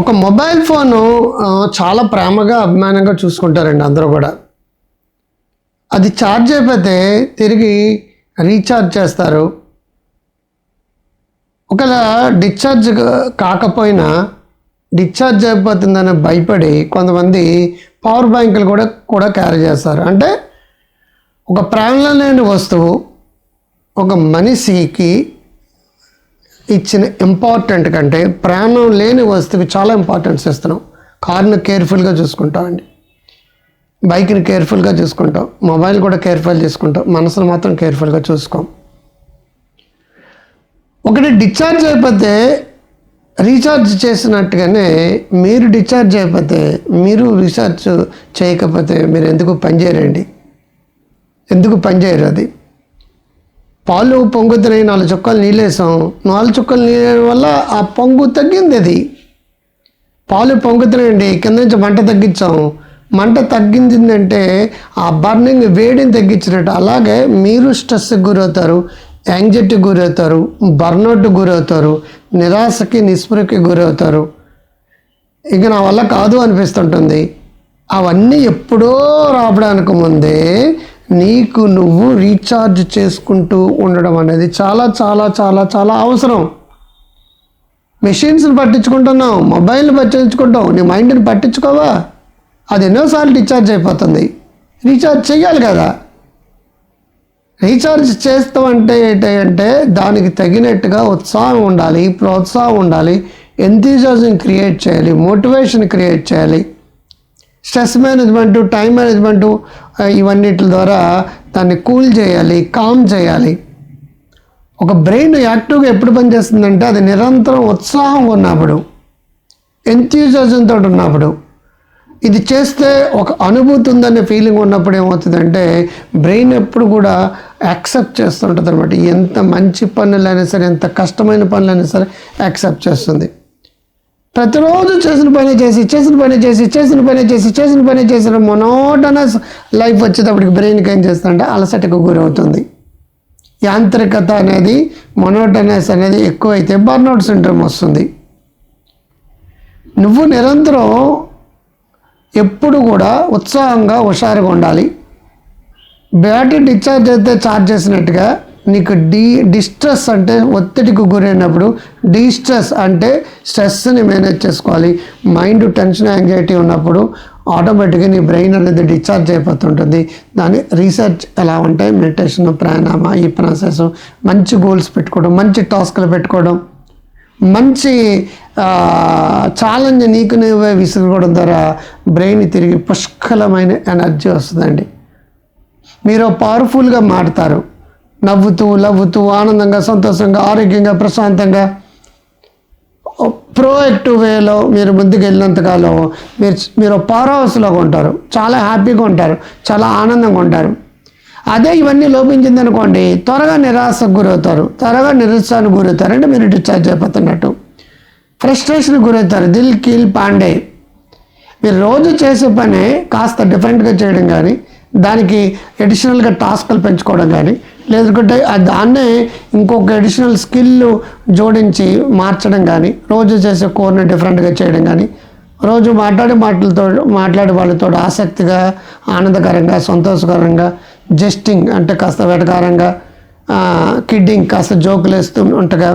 ఒక mobile phone చాలా ప్రేమగా అభిమానంగా చూసుకుంటారండి అందరూ కూడా. అది ఛార్జ్ అయిపోతే తిరిగి రీఛార్జ్ చేస్తారు. ఒకవేళ డిశ్చార్జ్ కాకపోయినా డిశ్చార్జ్ అయిపోతుందని భయపడి కొంతమంది పవర్ బ్యాంకులు కూడా కూడా క్యారీ చేస్తారు. అంటే ఒక ప్రాణంలో లేని వస్తువు ఒక మనిషికి ఇచ్చిన ఇంపార్టెంట్ కంటే ప్రాణం లేని వస్తువుకి చాలా ఇంపార్టెన్స్ ఇస్తున్నాం. కార్ని కేర్ఫుల్గా చూసుకుంటామండి బైక్ని కేర్ఫుల్గా చూసుకుంటాం. మొబైల్ కూడా కేర్ఫుల్ చేసుకుంటాం. మనసును మాత్రం కేర్ఫుల్గా చూసుకోం. ఒకటి డిశ్చార్జ్ అయిపోతే రీఛార్జ్ చేసినట్టుగానే మీరు డిశ్చార్జ్ అయిపోతే మీరు రీఛార్జ్ చేయకపోతే మీరు ఎందుకు పనిచేయరండి ఎందుకు పనిచేయరు అది? పాలు పొంగుతున్నాయి నాలుగు చుక్కలు నీళ్ళేసాం. నాలుగు చుక్కలు నీళ్ళ వల్ల ఆ పొంగు తగ్గింది అది. పాలు పొంగుతున్నాయండి. కింద నుంచి మంట తగ్గించాం. మంట తగ్గిందంటే ఆ బర్నింగ్ వేడిని తగ్గించినట్టు. అలాగే మీరు స్ట్రెస్కి గురవుతారు యాంగ్జైటీకి గురవుతారు బర్నౌట్ గురవుతారు నిరాశకి నిస్పృహకి గురవుతారు. ఇక నా వల్ల కాదు అనిపిస్తుంటుంది. అవన్నీ ఎప్పుడో రావడానికి ముందే నీకు నువ్వు రీఛార్జ్ చేసుకుంటూ ఉండడం అనేది చాలా చాలా చాలా చాలా అవసరం. మెషిన్స్ని పట్టించుకుంటున్నావు మొబైల్ని పట్టించుకుంటావు నీ మైండ్ని పట్టించుకోవా? అది ఎన్నోసార్లు రీఛార్జ్ అయిపోతుంది. రీఛార్జ్ చేయాలి కదా. రీఛార్జ్ చేస్తామంటే ఏంటంటే దానికి తగినట్టుగా ఉత్సాహం ఉండాలి ప్రోత్సాహం ఉండాలి ఎంతీజాజం క్రియేట్ చేయాలి మోటివేషన్ క్రియేట్ చేయాలి. స్ట్రెస్ మేనేజ్మెంట్ టైం మేనేజ్మెంట్ ఇవన్నిటి ద్వారా దాన్ని కూల్ చేయాలి కామ్ చేయాలి. ఒక బ్రెయిన్ యాక్టివ్గా ఎప్పుడు పనిచేస్తుందంటే అది నిరంతరం ఉత్సాహంగా ఉన్నప్పుడు ఎంతూజాజంతో ఉన్నప్పుడు. ఇది చేస్తే ఒక అనుభూతి ఉందనే ఫీలింగ్ ఉన్నప్పుడు ఏమవుతుందంటే బ్రెయిన్ ఎప్పుడు కూడా యాక్సెప్ట్ చేస్తుంటుంది అనమాట ఎంత మంచి పనులైనా సరే ఎంత కష్టమైన పనులైనా సరే యాక్సెప్ట్ చేస్తుంది. ప్రతిరోజు చేసిన పని చేసి చేసిన పని చేసి చేసిన పని చేసి చేసిన పని చేసిన మొనోటనస్ లైఫ్ వచ్చేటప్పటికి బ్రెయిన్కి ఏం చేస్తుందంటే అలసటకు గురవుతుంది. యాంత్రికత అనేది మొనోటనస్ అనేది ఎక్కువైతే బర్నౌట్ సిండ్రోమ్ వస్తుంది. నువ్వు నిరంతరం ఎప్పుడు కూడా ఉత్సాహంగా హుషారుగా ఉండాలి. బ్యాటరీ డిశ్చార్జ్ అయితే ఛార్జ్ చేసినట్టుగా నీకు డీ డిస్ట్రెస్ అంటే ఒత్తిడికి గురైనప్పుడు డిస్ట్రెస్ అంటే స్ట్రెస్ని మేనేజ్ చేసుకోవాలి. మైండ్ టెన్షన్ యాంగ్జైటీ ఉన్నప్పుడు ఆటోమేటిక్గా నీ బ్రెయిన్ అనేది డిశ్చార్జ్ అయిపోతుంటుంది. దాని రీసెర్చ్ ఎలా ఉంటాయి మెడిటేషన్ ప్రాణాయామ ఈ ప్రాసెస్ మంచి గోల్స్ పెట్టుకోవడం మంచి టాస్క్లు పెట్టుకోవడం మంచి ఛాలెంజ్ నీకు నువ్వే విసురుకోవడం ద్వారా బ్రెయిన్ తిరిగి పుష్కలమైన ఎనర్జీ వస్తుందండి. మీరు పవర్ఫుల్గా మాడతారు నవ్వుతూ నవ్వుతూ ఆనందంగా సంతోషంగా ఆరోగ్యంగా ప్రశాంతంగా ప్రోయాక్టివ్ వేలో మీరు ముందుకు వెళ్ళినంతకాలం మీరు మీరు పవర్ ఉంటారు. చాలా హ్యాపీగా ఉంటారు. చాలా ఆనందంగా ఉంటారు. అదే ఇవన్నీ లోపించింది అనుకోండి త్వరగా నిరాశకు గురవుతారు. త్వరగా నిరుత్సాహానికి గురవుతారు. అంటే మీరు డిశ్చార్జ్ అయిపోతున్నట్టు. ఫ్రస్ట్రేషన్కి గురవుతారు. దిల్ కీల్ పాండే. మీరు రోజు చేసే పని కాస్త డిఫరెంట్గా చేయడం కానీ దానికి ఎడిషనల్గా టాస్క్లు పెంచుకోవడం కానీ లేదంటే ఆ దాన్నే ఇంకొక అడిషనల్ స్కిల్ జోడించి మార్చడం కానీ రోజు చేసే కోర్ని డిఫరెంట్గా చేయడం కానీ రోజు మాట్లాడే మాటలతో మాట్లాడే వాళ్ళతో ఆసక్తిగా ఆనందకరంగా సంతోషకరంగా జస్టింగ్ అంటే కాస్త వెటకారంగా కిడ్డింగ్ కాస్త జోకులు వేస్తూ ఉంటగా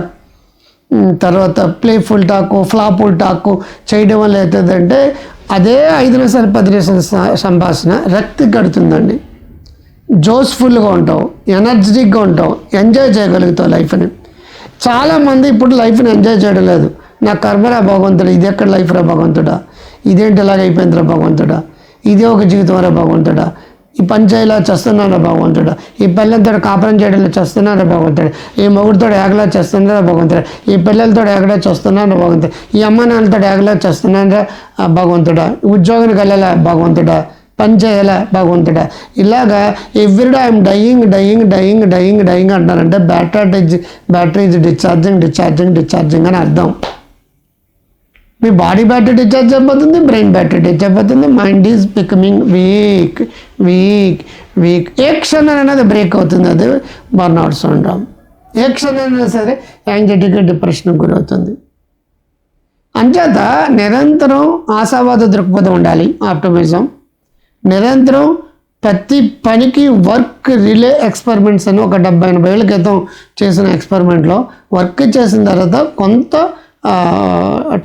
తర్వాత ప్లేఫుల్ టాకు ఫ్లాపుల్ టాకు చేయడం వల్ల అవుతుందంటే అదే ఐదు నిమిషాలు పది నిమిషాల సంభాషణ రక్తి కడుతుందండి. జోస్ఫుల్గా ఉంటావు ఎనర్జెటిక్గా ఉంటావు ఎంజాయ్ చేయగలుగుతావు లైఫ్ని చాలామంది ఇప్పుడు లైఫ్ని ఎంజాయ్ చేయడం లేదు. నా కర్మరా భగవంతుడు ఇది ఎక్కడ లైఫ్ రా భగవంతుడా? ఇదేంటి ఇలాగ అయిపోయిందిరా భగవంతుడా? ఇదే ఒక జీవితం రా భగవంతుడా? ఈ పంచాయిలా చేస్తున్నారా భగవంతుడా? ఈ పిల్లలతో కాపురం చేయడంలో చేస్తున్నారా భగవంతుడు? ఈ మొగుడితో ఏగలా చేస్తున్నారా భగవంతుడు? ఈ పిల్లలతో ఏగలా చేస్తున్నారా భగవంతుడు? ఈ అమ్మ నాన్నతో ఏగలా చేస్తున్నారా ఆ భగవంతుడా? ఉద్యోగానికి వెళ్ళాలా భగవంతుడా? పని చేయాలా భగవంతుడా. ఇలాగా everyday I'm dying dying dying dying dying అంటారంటే battery battery is discharging discharging discharging అని అర్థం. మీ బాడీ బ్యాటరీ డిశ్చార్జ్ అయిపోతుంది బ్రెయిన్ బ్యాటరీ డిశ్చార్జ్ అయిపోతుంది mind is becoming weak weak weak. ఏ క్షణం అనేది బ్రేక్ అవుతుంది అది బర్న్అవుట్ సిండ్రోమ్. ఏ క్షణం సరే యాంగ్జైటీకి డిప్రెషన్కి గురవుతుంది. అంచేత నిరంతరం ఆశావాద దృక్పథం ఉండాలి ఆప్టమిజం. నిరంతరం ప్రతి పనికి వర్క్ రిలే ఎక్స్పెరిమెంట్స్ అని ఒక డెబ్బై ఎనభై ఏళ్ళ క్రితం చేసిన ఎక్స్పెరిమెంట్లో వర్క్ చేసిన తర్వాత కొంత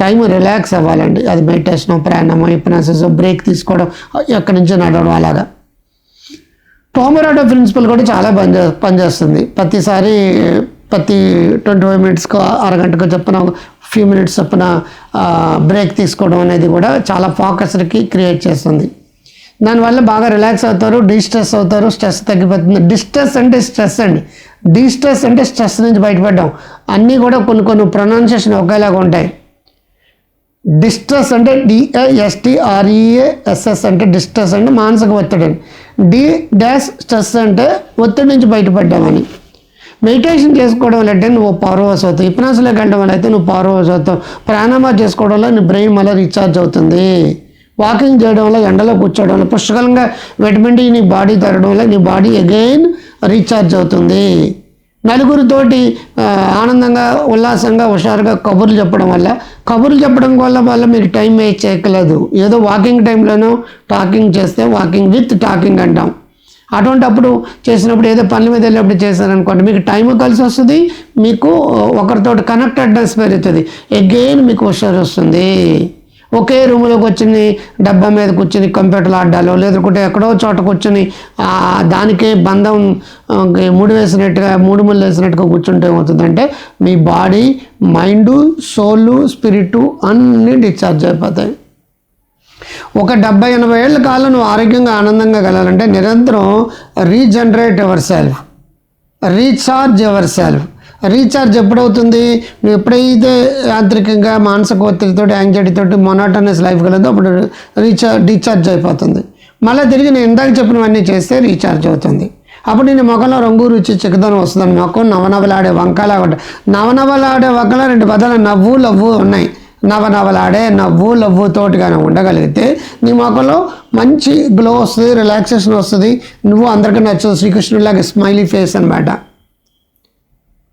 టైం రిలాక్స్ అవ్వాలండి. అది మెడిటేషన్ ప్రాణాయామం హిప్నాసిస్ బ్రేక్ తీసుకోవడం ఎక్కడి నుంచి నడవడం అలాగా. టోమరాటో ప్రిన్సిపల్ కూడా చాలా పనిచే పనిచేస్తుంది ప్రతిసారి ప్రతి ట్వంటీ ఫైవ్ మినిట్స్కో అరగంటకో చొప్పున ఫ్యూ మినిట్స్ చొప్పున బ్రేక్ తీసుకోవడం అనేది కూడా చాలా ఫోకస్కి క్రియేట్ చేస్తుంది. దానివల్ల బాగా రిలాక్స్ అవుతారు డిస్ట్రెస్ అవుతారు స్ట్రెస్ తగ్గిపోతుంది. డిస్ట్రెస్ అంటే స్ట్రెస్ అండి. డిస్ట్రెస్ అంటే స్ట్రెస్ నుంచి బయటపడడం. అన్నీ కూడా కొన్ని కొన్ని ప్రొనౌన్సియేషన్ ఒకేలాగా ఉంటాయి. డిస్ట్రెస్ అంటే డిఐఎస్టిఆర్ఈఏఎస్ఎస్ అంటే డిస్ట్రెస్ అంటే మానసిక ఒత్తిడి. అని డి డాష్ స్ట్రెస్ అంటే ఒత్తిడి నుంచి బయటపడ్డామని మెడిటేషన్ చేసుకోవడం వల్ల అంటే నువ్వు పవర్వస్ అవుతావు. హిప్నాస్లోకి వెళ్ళడం వల్ల అయితే నువ్వు పవర్వస్ అవుతావు. ప్రాణామా చేసుకోవడం వల్ల నీ బ్రెయిన్ మళ్ళీ రీఛార్జ్ అవుతుంది. వాకింగ్ చేయడం వల్ల ఎండలో కూర్చోవడం వల్ల పుష్కలంగా విటమిన్ డి నీ బాడీ తరగడం వల్ల నీ బాడీ అగైన్ రీఛార్జ్ అవుతుంది. నలుగురితోటి ఆనందంగా ఉల్లాసంగా హుషారుగా కబుర్లు చెప్పడం వల్ల కబుర్లు చెప్పడం వల్ల వల్ల మీరు టైం వేస్ట్ చేయకలేదు ఏదో వాకింగ్ టైంలోనూ టాకింగ్ చేస్తే వాకింగ్ విత్ టాకింగ్ అంటాం. అటువంటి అప్పుడు చేసినప్పుడు ఏదో పనుల మీద వెళ్ళినప్పుడు చేశారనుకోండి మీకు టైం కలిసి వస్తుంది మీకు ఒకరితో కనెక్టెడ్నెస్ పెరుగుతుంది. అగైన్ మీకు హుషారు వస్తుంది. ఒకే రూమ్లోకి వచ్చింది డబ్బా మీద కూర్చుని కంప్యూటర్లు ఆడాలో లేదంటే ఎక్కడో చోట కూర్చుని దానికే బంధం మూడు వేసినట్టుగా మూడు ముళ్ళు వేసినట్టుగా కూర్చుంటే ఏమవుతుందంటే మీ బాడీ మైండ్ సోల్ స్పిరిట్ అన్నీ డిశ్చార్జ్ అయిపోతాయి. ఒక డెబ్బై ఎనభై ఏళ్ళ కాలం నువ్వు ఆరోగ్యంగా ఆనందంగా కలాలంటే నిరంతరం regenerate ever self. Recharge ever self. Recharge ఎప్పుడవుతుంది? నువ్వు ఎప్పుడైతే యాంత్రికంగా మానసిక ఒత్తిడితో యాంగ్జైటీతో మొనాటనస్ లైఫ్ కలదో అప్పుడు రీఛార్జ్ డిశ్చార్జ్ అయిపోతుంది. మళ్ళీ తిరిగి నేను ఇందాక చెప్పినవన్నీ చేస్తే రీఛార్జ్ అవుతుంది. అప్పుడు నేను మొఖంలో రంగు రుచి చిక్కదనం వస్తుంది మొక్కం నవనవలాడే వంకలా ఉంటాయి నవనవలాడే వంకలా రెండు పదాలు నవ్వు లవ్వు ఉన్నాయి. నవనవలాడే నవ్వు లవ్వు తోటిగానే ఉండగలిగితే నీ మొక్కలో మంచి గ్లో వస్తుంది రిలాక్సేషన్ వస్తుంది. నువ్వు అందరికీ నచ్చు శ్రీకృష్ణుడిలాగా స్మైలీ ఫేస్ అనమాట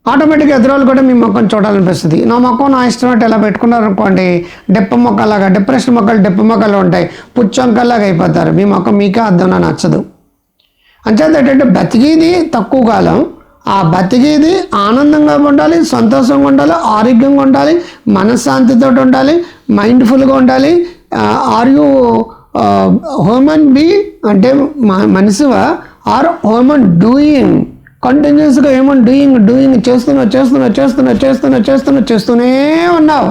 ఆటోమేటిక్గా ఎదురోళ్ళు కూడా మీ మొక్కను చూడాలనిపిస్తుంది. నా మొక్క నా ఇష్టం ఎలా పెట్టుకున్నారు అనుకోండి డెప్ప మొక్కలాగా డిప్రెషన్ మొక్కలు డెప్ప మొక్కలు ఉంటాయి. పుచ్చొంకల్లాగా అయిపోతారు. మీ మొక్క మీకే అర్థం నా నచ్చదు. అంచేత ఏంటంటే బతికేది తక్కువ కాలం. ఆ బతికేది ఆనందంగా ఉండాలి సంతోషంగా ఉండాలి ఆరోగ్యంగా ఉండాలి మనశ్శాంతితో ఉండాలి మైండ్ఫుల్గా ఉండాలి. ఆర్ యూ హ్యూమన్ బీ అంటే మ- మనిషివా? Or human doing. కంటిన్యూస్గా హ్యూమన్ డూయింగ్ డూయింగ్ చేస్తున్నా చేస్తున్నా చేస్తున్నా చేస్తున్నా చేస్తున్నా చేస్తూనే ఉన్నావు.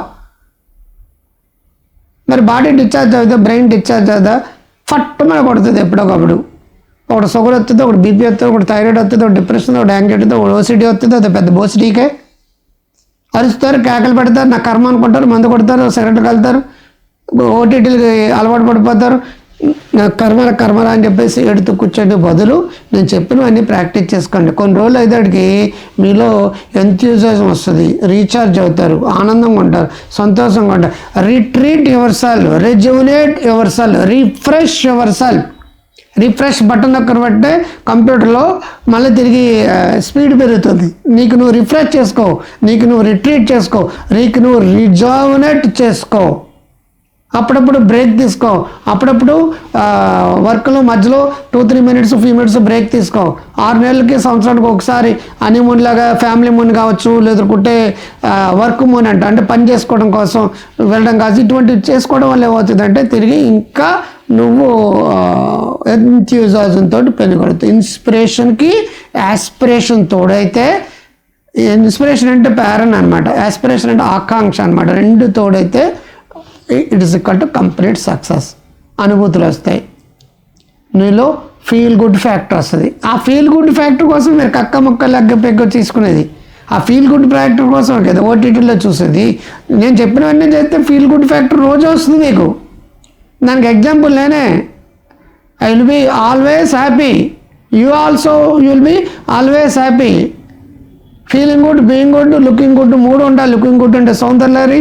మరి బాడీ డిశ్చార్జ్ అవుతుందా బ్రెయిన్ డిశ్చార్జ్ అవుతుందా ఫట్టుమని కొడుతుంది ఎప్పుడొకప్పుడు. ఒకటి షుగర్ వస్తుంది ఒకటి బీపీ వస్తుంది ఒకటి థైరాయిడ్ వస్తుంది ఒకటి డిప్రెషన్ ఒకటి యాంగ్జైటీ ఒకటి ఓసిటీ వస్తుంది అది పెద్ద బోసిటీకే అరుస్తారు కేకలు పెడతారు నా కర్మ అనుకుంటారు మందు కొడతారు సిగరెట్ కలుతారు ఓటీటీలకి అలవాటు పడిపోతారు నా కర్మల కర్మల అని చెప్పేసి ఎడుతూ కూర్చోండి. బదులు నేను చెప్పినవన్నీ ప్రాక్టీస్ చేసుకోండి. కొన్ని రోజులు అయ్యేటికి మీలో ఎంతూజం వస్తుంది. రీఛార్జ్ అవుతారు. ఆనందంగా ఉంటారు. సంతోషంగా ఉంటారు. Retreat your cell rejuvenate your cell refresh your cell refresh button ఒక్కరు పట్టే కంప్యూటర్లో మళ్ళీ తిరిగి స్పీడ్ పెరుగుతుంది. నీకు నువ్వు రిఫ్రెష్ చేసుకో. నీకు నువ్వు రిట్రీట్ చేసుకో. నీకు నువ్వు రిజామినేట్ చేసుకో. అప్పుడప్పుడు బ్రేక్ తీసుకో. అప్పుడప్పుడు వర్క్లో మధ్యలో two three minutes five minutes break తీసుకో. ఆరు నెలలకి సంవత్సరానికి ఒకసారి హనీమూన్ లాగా ఫ్యామిలీ మూన్ కావచ్చు లేదుకుంటే వర్క్ మూన్ అంట. అంటే పని చేసుకోవడం కోసం వెళ్ళడం కావచ్చు. ఇటువంటివి చేసుకోవడం వల్ల ఏమవుతుందంటే తిరిగి ఇంకా నువ్వు ఎంథ్యూజాజంతో పెనుగొడుతుంది ఇన్స్పిరేషన్కి యాస్పిరేషన్ తోడైతే ఇన్స్పిరేషన్ అంటే ప్యారన్ అనమాట యాస్పిరేషన్ అంటే ఆకాంక్ష అనమాట రెండు తోడైతే it is equal to complete success అనుభూతులు వస్తాయి. నీలో ఫీల్ గుడ్ ఫ్యాక్టర్ వస్తుంది. ఆ ఫీల్ గుడ్ ఫ్యాక్టర్ కోసం మీరు కక్క ముక్క లగ్గ పెగ్గ తీసుకునేది. ఆ ఫీల్ గుడ్ ఫ్యాక్టర్ కోసం కదా ఓటీటీలో చూసేది. నేను చెప్పినవన్నీ చేస్తే ఫీల్ గుడ్ ఫ్యాక్టర్ రోజు వస్తుంది మీకు. దానికి ఎగ్జాంపుల్ నేనే. I will be always happy you also you will be always happy feeling good being good looking good మూడు ఉండాలి లుకింగ్ గుడ్ అంటే సౌందర్యలారి.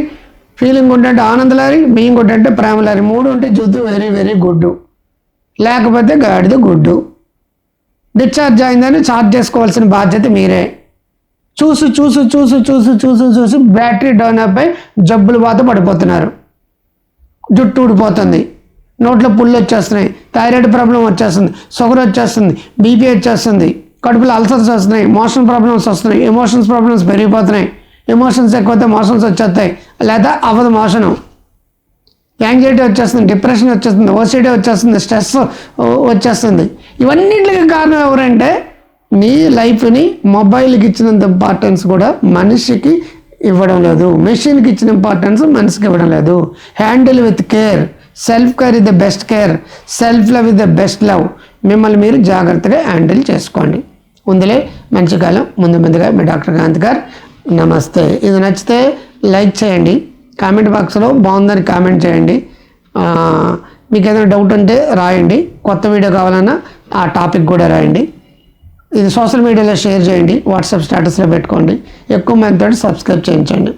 ఫీలింగ్ ఉంటే ఆనంద ఆనందలారి బీయింగ్ గుడ్ అంటే ప్రేమలారి మూడు ఉంటే జుద్దు వెరీ వెరీ గుడ్డు లేకపోతే గాడిద గుడ్డు. డిశ్చార్జ్ అయిందని చార్జ్ చేసుకోవాల్సిన బాధ్యత మీరే. చూసి చూసి చూసి చూసి చూసి చూసి బ్యాటరీ డౌన్ అయిపోయి జబ్బులు బాధ పడిపోతున్నారు. జుట్టు ఊడిపోతుంది. నోట్లో పుళ్ళు వచ్చేస్తున్నాయి. థైరాయిడ్ ప్రాబ్లం వచ్చేస్తుంది. షుగర్ వచ్చేస్తుంది. బీపీ వచ్చేస్తుంది. కడుపులో అల్సర్స్ వస్తున్నాయి. మోషన్ ప్రాబ్లమ్స్ వస్తున్నాయి. ఎమోషన్స్ ప్రాబ్లమ్స్ పెరిగిపోతున్నాయి. ఎమోషన్స్ ఎక్కువైతే మోషన్స్ వచ్చేస్తాయి. లేదా అవ్వదు మోషను. యాంగ్జైటీ వచ్చేస్తుంది డిప్రెషన్ వచ్చేస్తుంది ఓసిడీ వచ్చేస్తుంది స్ట్రెస్ వచ్చేస్తుంది. ఇవన్నింటికి కారణం ఎవరంటే నీ లైఫ్ని మొబైల్కి ఇచ్చినంత ఇంపార్టెన్స్ కూడా మనిషికి ఇవ్వడం లేదు. మెషిన్కి ఇచ్చిన ఇంపార్టెన్స్ మనిషికి ఇవ్వడం లేదు. Handle with care. Self care is the best care. Self love is the best love. మిమ్మల్ని మీరు జాగ్రత్తగా హ్యాండిల్ చేసుకోండి. ఉందిలే మంచి కాలం. ముందు ముందుగా మీ డాక్టర్ కాంత్ గారు. నమస్తే. ఇది నచ్చితే లైక్ చేయండి. కామెంట్ బాక్స్లో బాగుందని కామెంట్ చేయండి. మీకు ఏదైనా డౌట్ ఉంటే రాయండి. కొత్త వీడియో కావాలన్నా ఆ టాపిక్ కూడా రాయండి. ఇది సోషల్ మీడియాలో షేర్ చేయండి. వాట్సాప్ స్టేటస్లో పెట్టుకోండి. ఎక్కువ మందితో సబ్స్క్రైబ్ చేయించండి.